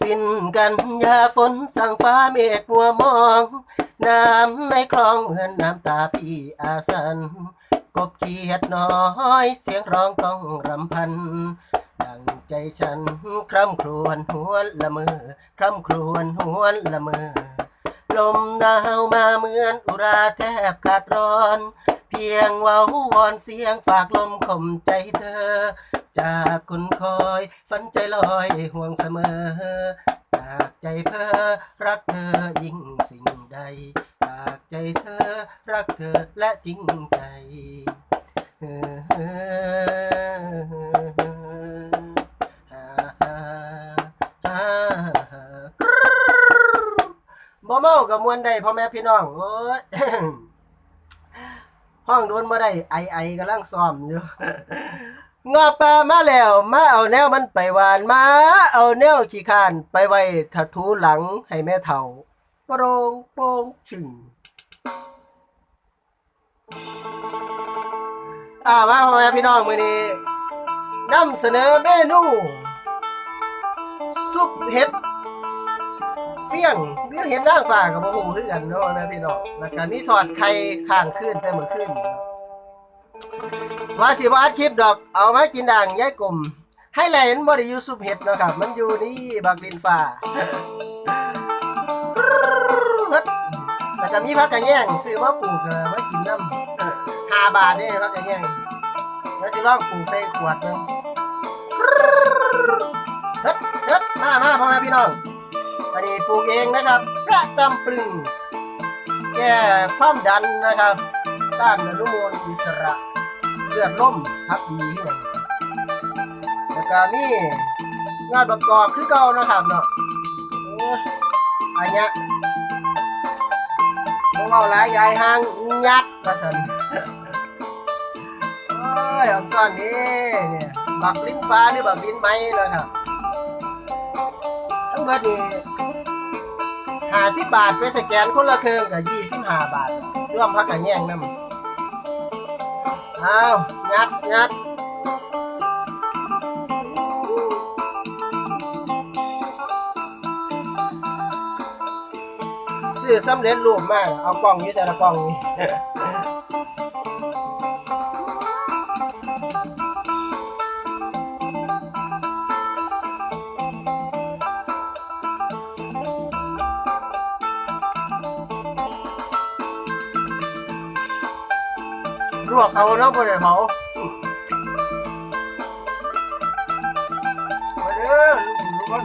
สิ้นกันยาฝนสั่งฟ้าเมฆมัวมอง น้ำในคลองเหมือนน้ำตาพี่อาสัน กบเขียดน้อยเสียงร้องต้องรำพัน ดังใจฉันคร่ำครวญหวนละเมอคร่ำครวญหวนละเมอลมหนาวมาเหมือนอุราแทบขาดร้อน พียงเว้าวอนเสียงฝากลมข่มใจเธอ จากคุณคอยฝันใจลอยห่วงเสมอ จากใจเพ้อรักเธอยิ่งสิ่งใด จากใจเธอรักเธอและจริงใจเออเออฮ่าฮ่าฮ่าฮ่ากรึ๊ดบ่เมากับมวนได้พ่อแม่พี่น้องโอ้ ห้องโดนมาได้ไอไอกำลังซ้อมอยู่งอปลามาแล้วมาเอาแนวมันไปหวานมาเอาแนวขี้คานไปไว้ถัทูหลังให้แม่เฒ่าโปรงโปงชึงอ่ามาพ่อแม่พี่น้องมื้อนี้นำเสนอเมนูซุปเห็ด เฟี้ยงหรือเห็ดนางฟ้ากับบ่ฮู้คือกันเนาะแม่พี่น้องแล้วก็มีทอดไข่ข้างคืนแต่เมื้อคืนนี่เนาะว่าสิบอัดคลิปดอก เอามากินด่างย้ายกลมให้แห็นบ่ได้อยู่ซุปเห็ดเนาะครับ มันอยู่นี่บักดินฟ้าแล้วก็มีผักกระแยงซื้อมาปลูกเออมากินน้ำห้าบาทเด้ผักกระแยงแล้วสิลองปลูกใส่ขวดเนาะเฮ็ดเฮ็ดมามาพ่อแม่พี่น้อง อันนี้ปลูกเองนะครับประตำปรึงแก้ความดันนะครับ ต้านอนุมูลอิสระเลือดล่มพักดีที่ไหนแล้วก็มีงานประกอบคือเก่านะครับเนาะอันเนี้ยพวกเราหลายยายห้างยัดมาสันโอ้ยอันซ่อนนี่เนี่ยบักลิ้นฟ้าหรือบักลิ้นไม้นะครับทั้งหมดนี่ ห้าสิบบาทไปสแกนคนละเครื่องกับยี่สิบห้าบาทร่วมพักกันแย่งน้ำเอางัดงัดซื้อสำเร็จรูปมากเอากล่องนี้ใส่ละกล่องนี้ ลวกเอาเนาะบ่ได้เผาไปเด้อทุกคน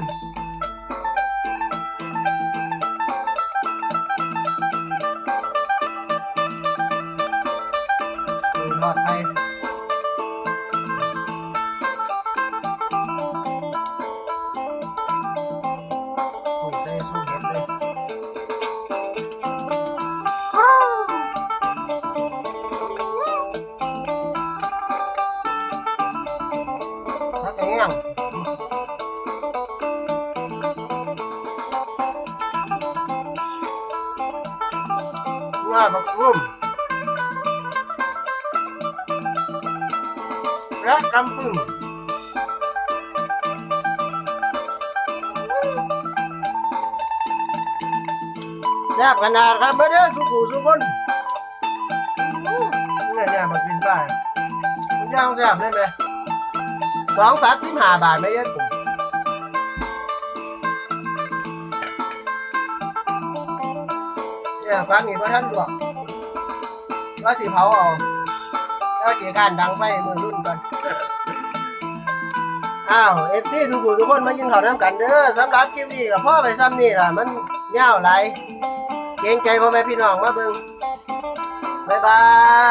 ทอดไข่ บักรุ่มและกำปึ่งแซ่บขนาดครับมาเด้อสุกูสุคนเนี่ยเนี่ยมากินไปมันย่างแซ่บเลยไหมสองฝากสิบห้าบาทไม่เยอะกลุ่ม เนี่ยฟังอีกเพระท่านบอกว่าสีเผาเอาแล้วกี่การดังไฟมือรุ่นก่อนอ้าวเอฟซีทุกคนทุกคนมายินข่าวน้ำกันเด้อสำหรับคลิปนี้กับพ่อไปซ้ำนี่ล่ะ มันยาวไหลเกรงใจพ่อแม่พี่น้องมาเบิ่งบ๊ายบาย